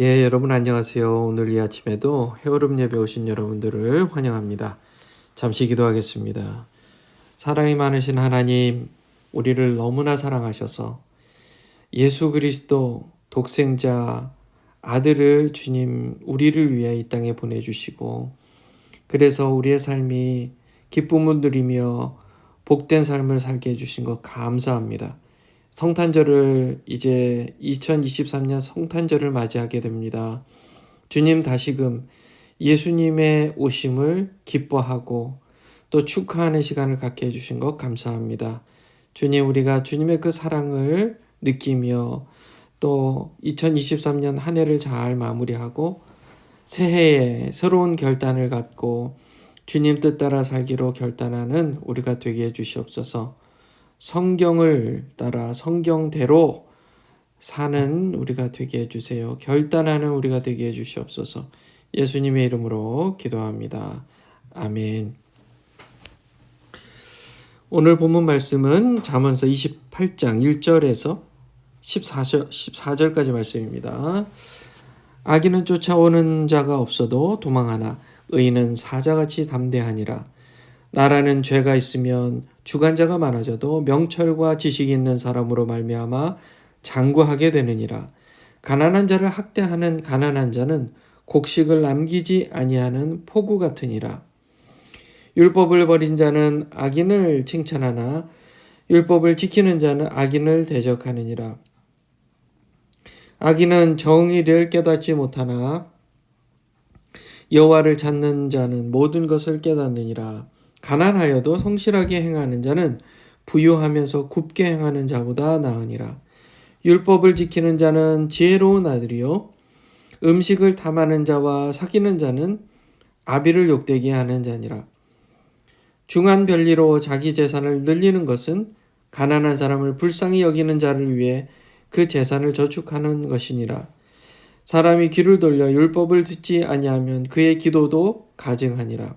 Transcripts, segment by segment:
예, 여러분 안녕하세요. 오늘 이 아침에도 헤어름 예배 오신 여러분들을 환영합니다. 잠시 기도하겠습니다. 사랑이 많으신 하나님, 우리를 너무나 사랑하셔서 예수 그리스도 독생자 아들을 주님 우리를 위해 이 땅에 보내주시고 그래서 우리의 삶이 기쁨을 누리며 복된 삶을 살게 해주신 것 감사합니다. 성탄절을 이제 2023년 성탄절을 맞이하게 됩니다. 주님 다시금 예수님의 오심을 기뻐하고 또 축하하는 시간을 갖게 해주신 것 감사합니다. 주님, 우리가 주님의 그 사랑을 느끼며 또 2023년 한 해를 잘 마무리하고 새해에 새로운 결단을 갖고 주님 뜻 따라 살기로 결단하는 우리가 되게 해주시옵소서. 성경을 따라 성경대로 사는 우리가 되게 해주세요. 결단하는 우리가 되게 해주시옵소서. 예수님의 이름으로 기도합니다. 아멘. 오늘 본문 말씀은 잠언서 28장 1절에서 14절, 14절까지 말씀입니다. 악인은 쫓아오는 자가 없어도 도망하나 의인은 사자같이 담대하니라. 나라는 죄가 있으면 주관자가 많아져도 명철과 지식이 있는 사람으로 말미암아 장구하게 되느니라. 가난한 자를 학대하는 가난한 자는 곡식을 남기지 아니하는 포구 같으니라. 율법을 버린 자는 악인을 칭찬하나 율법을 지키는 자는 악인을 대적하느니라. 악인은 정의를 깨닫지 못하나 여호와를 찾는 자는 모든 것을 깨닫느니라. 가난하여도 성실하게 행하는 자는 부유하면서 굽게 행하는 자보다 나으니라. 율법을 지키는 자는 지혜로운 아들이요 음식을 탐하는 자와 사귀는 자는 아비를 욕되게 하는 자니라. 중한 별리로 자기 재산을 늘리는 것은 가난한 사람을 불쌍히 여기는 자를 위해 그 재산을 저축하는 것이니라. 사람이 귀를 돌려 율법을 듣지 아니하면 그의 기도도 가증하니라.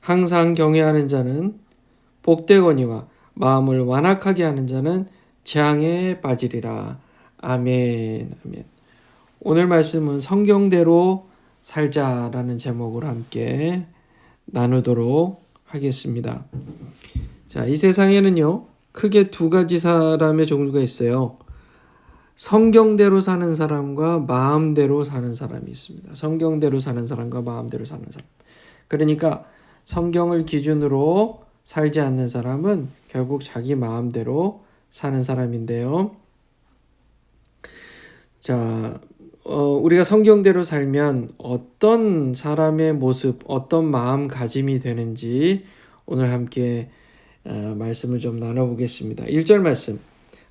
항상 경외하는 자는 복되거니와 마음을 완악하게 하는 자는 재앙에 빠지리라. 아멘. 아멘. 오늘 말씀은 성경대로 살자라는 제목으로 함께 나누도록 하겠습니다. 자, 이 세상에는요, 크게 두 가지 사람의 종류가 있어요. 성경대로 사는 사람과 마음대로 사는 사람이 있습니다. 성경대로 사는 사람과 마음대로 사는 사람. 그러니까 성경을 기준으로 살지 않는 사람은 결국 자기 마음대로 사는 사람인데요. 자, 어, 우리가 성경대로 살면 어떤 사람의 모습, 어떤 마음가짐이 되는지 오늘 함께 어, 말씀을 좀 나눠보겠습니다. 1절 말씀.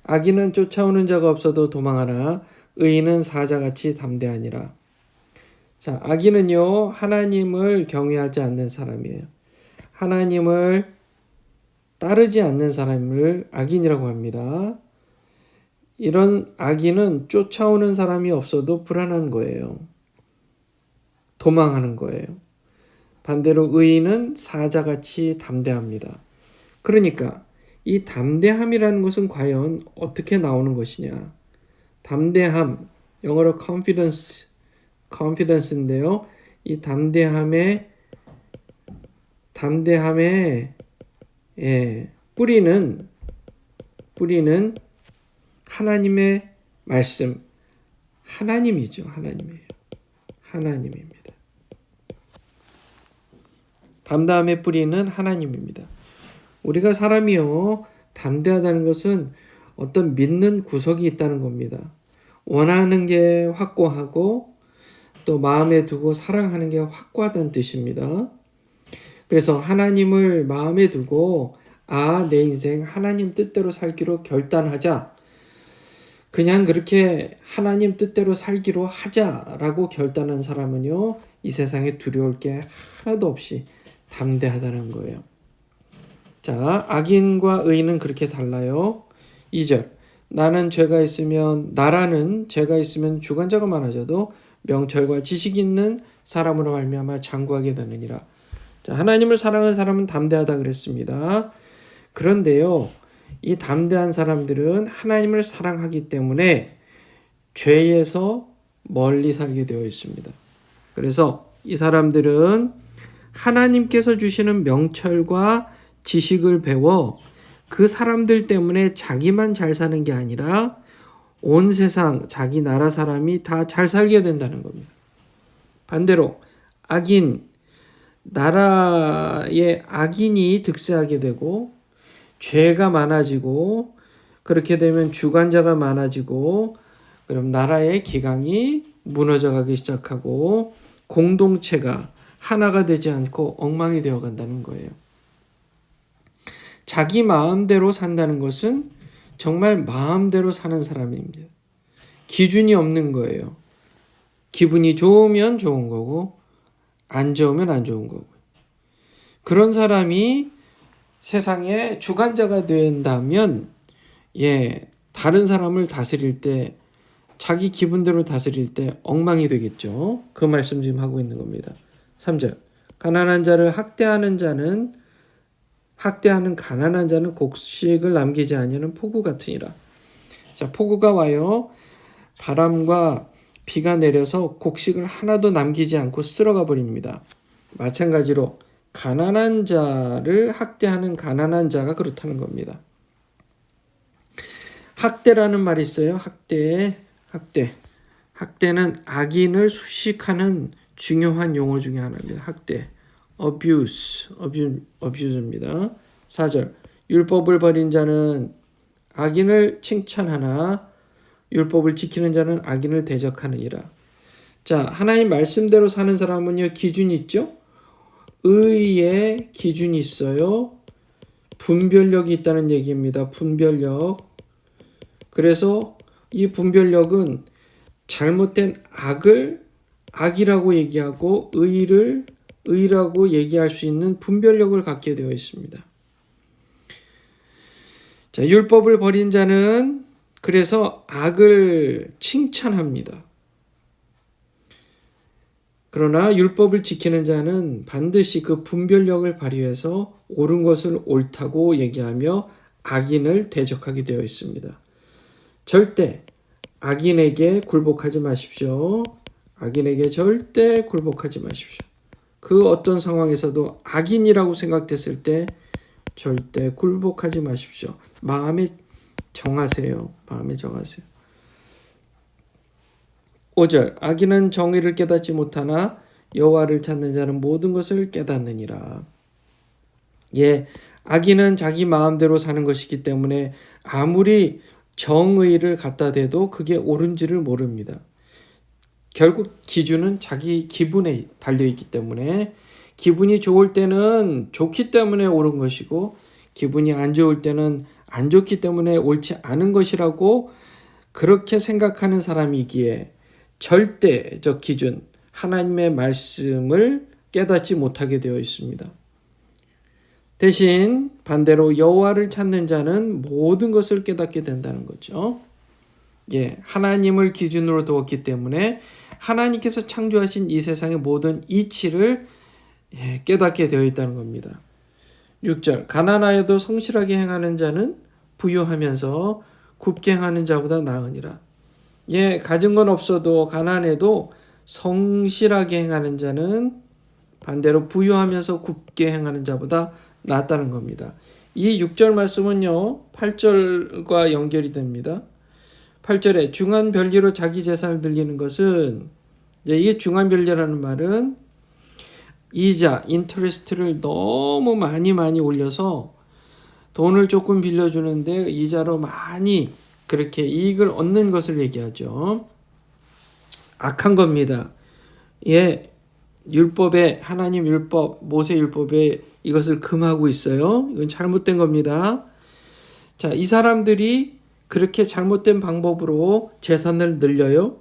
악인은 쫓아오는 자가 없어도 도망하나 의인은 사자같이 담대하니라. 자, 악인은요, 하나님을 경외하지 않는 사람이에요. 하나님을 따르지 않는 사람을 악인이라고 합니다. 이런 악인은 쫓아오는 사람이 없어도 불안한 거예요. 도망하는 거예요. 반대로 의인은 사자같이 담대합니다. 그러니까 이 담대함이라는 것은 과연 어떻게 나오는 것이냐? 담대함, 영어로 confidence, confidence인데요. 이 담대함의 담대함의 예, 뿌리는 뿌리는 하나님의 말씀, 하나님이죠. 하나님이에요. 하나님입니다. 담대함의 뿌리는 하나님입니다. 우리가 사람이요, 담대하다는 것은 어떤 믿는 구석이 있다는 겁니다. 원하는 게 확고하고 또 마음에 두고 사랑하는 게 확고하다는 뜻입니다. 그래서 하나님을 마음에 두고 아, 내 인생 하나님 뜻대로 살기로 결단하자. 그냥 그렇게 하나님 뜻대로 살기로 하자라고 결단한 사람은요, 이 세상에 두려울 게 하나도 없이 담대하다는 거예요. 자, 악인과 의인은 그렇게 달라요. 2절. 나는 죄가 있으면 나라는 죄가 있으면 주관자가 많아져도 명철과 지식 있는 사람으로 말미암아 장구하게 되느니라. 자, 하나님을 사랑하는 사람은 담대하다 그랬습니다. 그런데요. 이 담대한 사람들은 하나님을 사랑하기 때문에 죄에서 멀리 살게 되어 있습니다. 그래서 이 사람들은 하나님께서 주시는 명철과 지식을 배워 그 사람들 때문에 자기만 잘 사는 게 아니라 온 세상 자기 나라 사람이 다 잘 살게 된다는 겁니다. 반대로 악인 나라의 악인이 득세하게 되고 죄가 많아지고 그렇게 되면 주관자가 많아지고 그럼 나라의 기강이 무너져 가기 시작하고 공동체가 하나가 되지 않고 엉망이 되어 간다는 거예요. 자기 마음대로 산다는 것은 정말 마음대로 사는 사람입니다. 기준이 없는 거예요. 기분이 좋으면 좋은 거고, 안 좋으면 안 좋은 거고. 그런 사람이 세상의 주관자가 된다면, 예, 다른 사람을 다스릴 때, 자기 기분대로 다스릴 때 엉망이 되겠죠. 그 말씀 지금 하고 있는 겁니다. 3절. 가난한 자를 학대하는 자는 학대하는 가난한 자는 곡식을 남기지 아니하는 폭우 같으니라. 자, 폭우가 와요. 바람과 비가 내려서 곡식을 하나도 남기지 않고 쓸어가 버립니다. 마찬가지로 가난한 자를 학대하는 가난한 자가 그렇다는 겁니다. 학대라는 말이 있어요. 학대, 학대. 학대는 악인을 수식하는 중요한 용어 중에 하나입니다. 학대. Abuse, abuse, abuse입니다. 4절. 율법을 버린 자는 악인을 칭찬하나 율법을 지키는 자는 악인을 대적하느니라. 자, 하나님 말씀대로 사는 사람은요, 기준이 있죠? 의의 기준이 있어요. 분별력이 있다는 얘기입니다. 분별력. 그래서 이 분별력은 잘못된 악을 악이라고 얘기하고 의를 의라고 얘기할 수 있는 분별력을 갖게 되어 있습니다. 자, 율법을 버린 자는 그래서 악을 칭찬합니다. 그러나 율법을 지키는 자는 반드시 그 분별력을 발휘해서 옳은 것을 옳다고 얘기하며 악인을 대적하게 되어 있습니다. 절대 악인에게 굴복하지 마십시오. 악인에게 절대 굴복하지 마십시오. 그 어떤 상황에서도 악인이라고 생각됐을 때 절대 굴복하지 마십시오. 마음에 정하세요. 마음에 정하세요. 5절 악인은 정의를 깨닫지 못하나 여호와를 찾는 자는 모든 것을 깨닫느니라. 예, 악인은 자기 마음대로 사는 것이기 때문에 아무리 정의를 갖다 대도 그게 옳은지를 모릅니다. 결국 기준은 자기 기분에 달려 있기 때문에 기분이 좋을 때는 좋기 때문에 옳은 것이고 기분이 안 좋을 때는 안 좋기 때문에 옳지 않은 것이라고 그렇게 생각하는 사람이기에 절대적 기준 하나님의 말씀을 깨닫지 못하게 되어 있습니다. 대신 반대로 여호와를 찾는 자는 모든 것을 깨닫게 된다는 거죠. 예, 하나님을 기준으로 두었기 때문에 하나님께서 창조하신 이 세상의 모든 이치를 예, 깨닫게 되어 있다는 겁니다. 6절 가난하여도 성실하게 행하는 자는 부유하면서 굽게 행하는 자보다 나으니라. 예, 가진 건 없어도 가난해도 성실하게 행하는 자는 반대로 부유하면서 굽게 행하는 자보다 낫다는 겁니다. 이 6절 말씀은요, 8절과 연결이 됩니다. 8절에 중한 별리로 자기 재산을 들리는 것은 이게 중한 별리라는 말은 이자, 인터레스트를 너무 많이 많이 올려서 돈을 조금 빌려주는데 이자로 많이 그렇게 이익을 얻는 것을 얘기하죠. 악한 겁니다. 예, 율법에 하나님 율법, 모세 율법에 이것을 금하고 있어요. 이건 잘못된 겁니다. 자, 이 사람들이 그렇게 잘못된 방법으로 재산을 늘려요.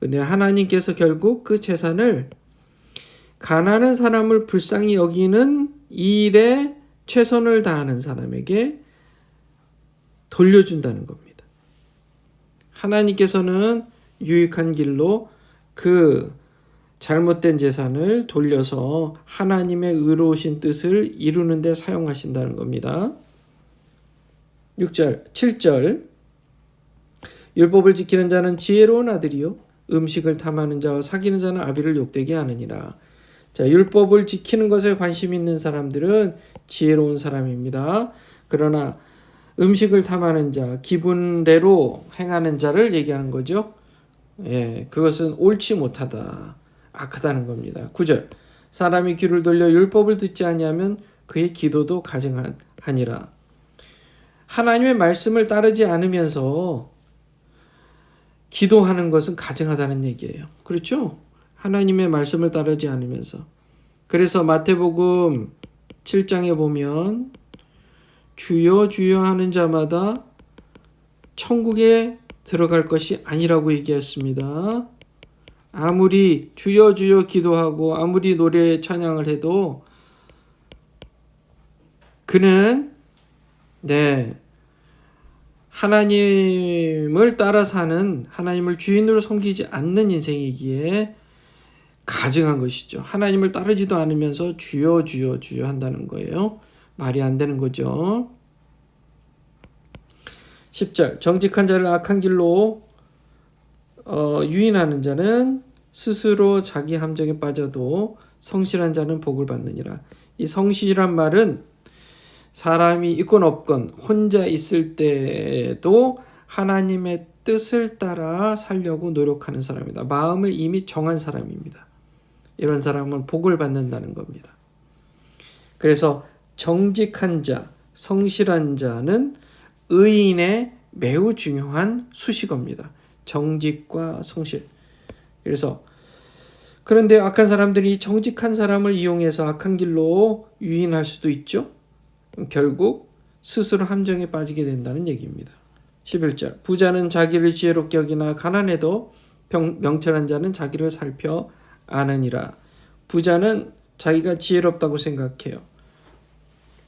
근데 하나님께서 결국 그 재산을 가난한 사람을 불쌍히 여기는 이 일에 최선을 다하는 사람에게 돌려준다는 겁니다. 하나님께서는 유익한 길로 그 잘못된 재산을 돌려서 하나님의 의로우신 뜻을 이루는 데 사용하신다는 겁니다. 6절, 7절. 율법을 지키는 자는 지혜로운 아들이요 음식을 탐하는 자와 사귀는 자는 아비를 욕되게 하느니라. 자, 율법을 지키는 것에 관심 있는 사람들은 지혜로운 사람입니다. 그러나 음식을 탐하는 자, 기분대로 행하는 자를 얘기하는 거죠. 예, 그것은 옳지 못하다. 악하다는 겁니다. 9절. 사람이 귀를 돌려 율법을 듣지 아니하면 그의 기도도 가증하니라. 하나님의 말씀을 따르지 않으면서 기도하는 것은 가증하다는 얘기예요. 그렇죠? 하나님의 말씀을 따르지 않으면서. 그래서 마태복음 7장에 보면 주여 주여 하는 자마다 천국에 들어갈 것이 아니라고 얘기했습니다. 아무리 주여 주여 기도하고 아무리 노래 찬양을 해도 그는 네 하나님을 따라 사는 하나님을 주인으로 섬기지 않는 인생이기에 가증한 것이죠. 하나님을 따르지도 않으면서 주여 주여 주여 한다는 거예요. 말이 안 되는 거죠. 10절 정직한 자를 악한 길로 어, 유인하는 자는 스스로 자기 함정에 빠져도 성실한 자는 복을 받느니라. 이 성실한 말은 사람이 있건 없건 혼자 있을 때도 하나님의 뜻을 따라 살려고 노력하는 사람이다. 마음을 이미 정한 사람입니다. 이런 사람은 복을 받는다는 겁니다. 그래서 정직한 자, 성실한 자는 의인의 매우 중요한 수식어입니다. 정직과 성실. 그래서 그런데 악한 사람들이 정직한 사람을 이용해서 악한 길로 유인할 수도 있죠. 결국 스스로 함정에 빠지게 된다는 얘기입니다. 11절 부자는 자기를 지혜롭게 여기나 가난해도 명철한 자는 자기를 살펴 아느니라. 부자는 자기가 지혜롭다고 생각해요.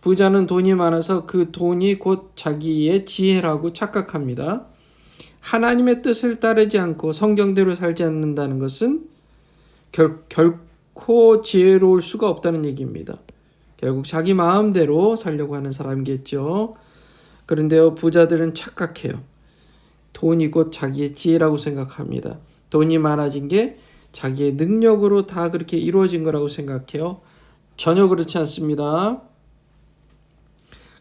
부자는 돈이 많아서 그 돈이 곧 자기의 지혜라고 착각합니다. 하나님의 뜻을 따르지 않고 성경대로 살지 않는다는 것은 결, 결코 지혜로울 수가 없다는 얘기입니다. 결국 자기 마음대로 살려고 하는 사람이겠죠. 그런데요, 부자들은 착각해요. 돈이 곧 자기의 지혜라고 생각합니다. 돈이 많아진 게 자기의 능력으로 다 그렇게 이루어진 거라고 생각해요. 전혀 그렇지 않습니다.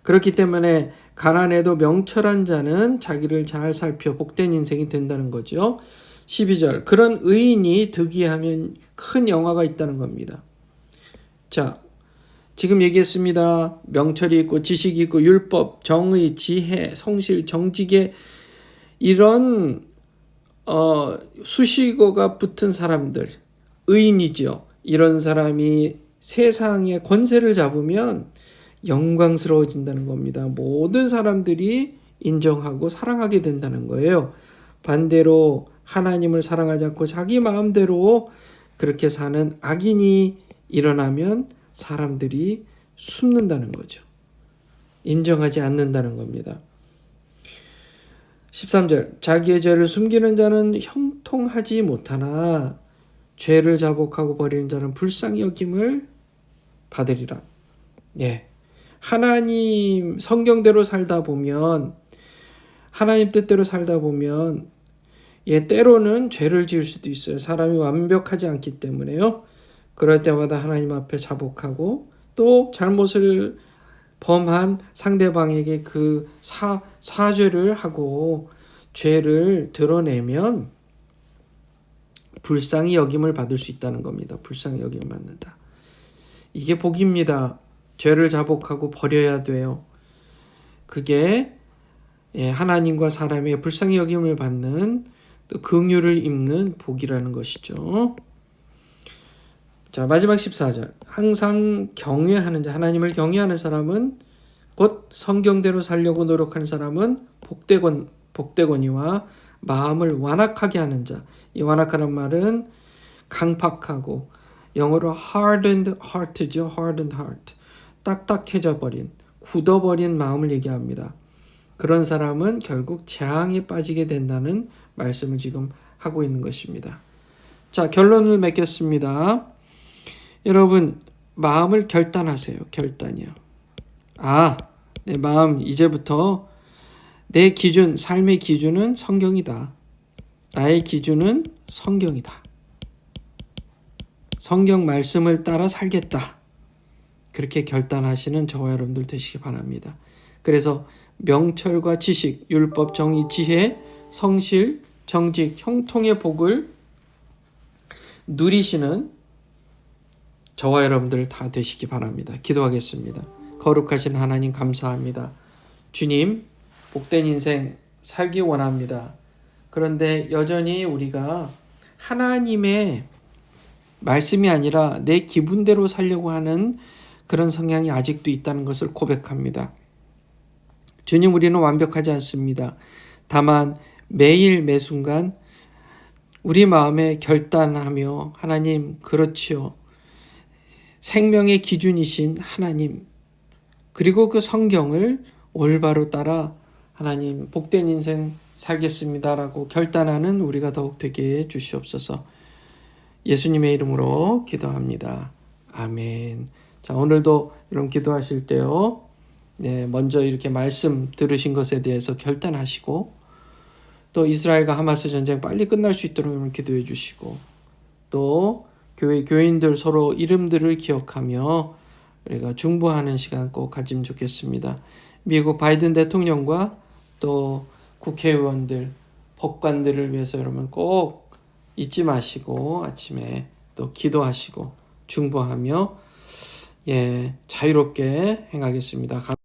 그렇기 때문에 가난해도 명철한 자는 자기를 잘 살펴 복된 인생이 된다는 거죠. 12절. 그런 의인이 득이하면 큰 영화가 있다는 겁니다. 자, 지금 얘기했습니다. 명철이 있고 지식이 있고 율법, 정의, 지혜, 성실, 정직에 이런 어, 수식어가 붙은 사람들 의인이죠. 이런 사람이 세상의 권세를 잡으면 영광스러워진다는 겁니다. 모든 사람들이 인정하고 사랑하게 된다는 거예요. 반대로 하나님을 사랑하지 않고 자기 마음대로 그렇게 사는 악인이 일어나면 사람들이 숨는다는 거죠. 인정하지 않는다는 겁니다. 13절 자기의 죄를 숨기는 자는 형통하지 못하나 죄를 자복하고 버리는 자는 불쌍히 여김을 받으리라. 예. 하나님 성경대로 살다 보면 하나님 뜻대로 살다 보면 예 때로는 죄를 지을 수도 있어요. 사람이 완벽하지 않기 때문에요. 그럴 때마다 하나님 앞에 자복하고 또 잘못을 범한 상대방에게 그 사, 사죄를 하고 죄를 드러내면 불쌍히 여김을 받을 수 있다는 겁니다. 불쌍히 여김을 받는다. 이게 복입니다. 죄를 자복하고 버려야 돼요. 그게 예, 하나님과 사람의 불쌍히 여김을 받는 또 긍휼을 입는 복이라는 것이죠. 자, 마지막 14절. 항상 경외하는 자, 하나님을 경외하는 사람은 곧 성경대로 살려고 노력하는 사람은 복되건 복되거니와 마음을 완악하게 하는 자. 이 완악하는 말은 강팍하고 영어로 hardened heart죠. hardened heart. 딱딱해져 버린, 굳어버린 마음을 얘기합니다. 그런 사람은 결국 재앙에 빠지게 된다는 말씀을 지금 하고 있는 것입니다. 자, 결론을 맺겠습니다. 여러분, 마음을 결단하세요. 결단이요. 아, 내 마음 이제부터 내 기준, 삶의 기준은 성경이다. 나의 기준은 성경이다. 성경 말씀을 따라 살겠다. 그렇게 결단하시는 저와 여러분들 되시기 바랍니다. 그래서 명철과 지식, 율법, 정의, 지혜, 성실, 정직, 형통의 복을 누리시는 저와 여러분들 다 되시기 바랍니다. 기도하겠습니다. 거룩하신 하나님 감사합니다. 주님, 복된 인생 살기 원합니다. 그런데 여전히 우리가 하나님의 말씀이 아니라 내 기분대로 살려고 하는 그런 성향이 아직도 있다는 것을 고백합니다. 주님, 우리는 완벽하지 않습니다. 다만 매일 매 순간 우리 마음에 결단하며 하나님 그렇지요. 생명의 기준이신 하나님 그리고 그 성경을 올바로 따라 하나님 복된 인생 살겠습니다라고 결단하는 우리가 더욱 되게 해 주시옵소서. 예수님의 이름으로 기도합니다. 아멘. 자, 오늘도 이런 기도하실 때요. 네, 먼저 이렇게 말씀 들으신 것에 대해서 결단하시고 또 이스라엘과 하마스 전쟁 빨리 끝날 수 있도록 기도해 주시고 또 교회 교인들 서로 이름들을 기억하며 우리가 중보하는 시간 꼭 가지면 좋겠습니다. 미국 바이든 대통령과 또 국회의원들, 법관들을 위해서 여러분 꼭 잊지 마시고 아침에 또 기도하시고 중보하며 예, 자유롭게 행하겠습니다.